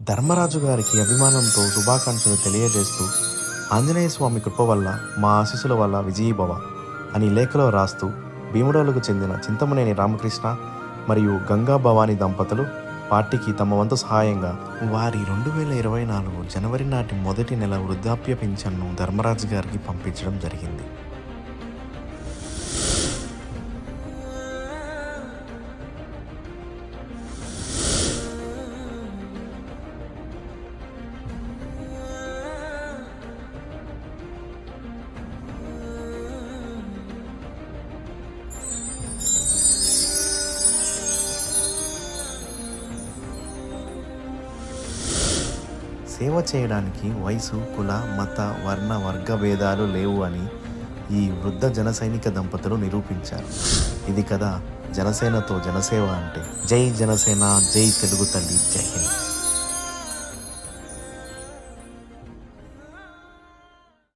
ధర్మరాజు గారికి అభిమానంతో శుభాకాంక్షలు తెలియజేస్తూ ఆంజనేయ స్వామి కృప వల్ల మా ఆశీస్సుల వల్ల విజయీభవ అని లేఖలో రాస్తూ భీముడోలకు చెందిన చింతమనేని రామకృష్ణ మరియు గంగా భవాని దంపతులు పార్టీకి తమ వంతు సహాయంగా వారి రెండు వేల ఇరవై నాలుగు జనవరి నాటి మొదటి నెల వృద్ధాప్య పింఛన్ను ధర్మరాజు గారికి పంపించడం జరిగింది. సేవ చేయడానికి వయసు కుల మత వర్ణ వర్గ భేదాలు లేవు అని ఈ వృద్ధ జనసైనిక దంపతులు నిరూపించారు. ఇది కదా జనసేనతో జనసేవ అంటే. జై జనసేన జై తెలుగు తల్లి జై హింద్.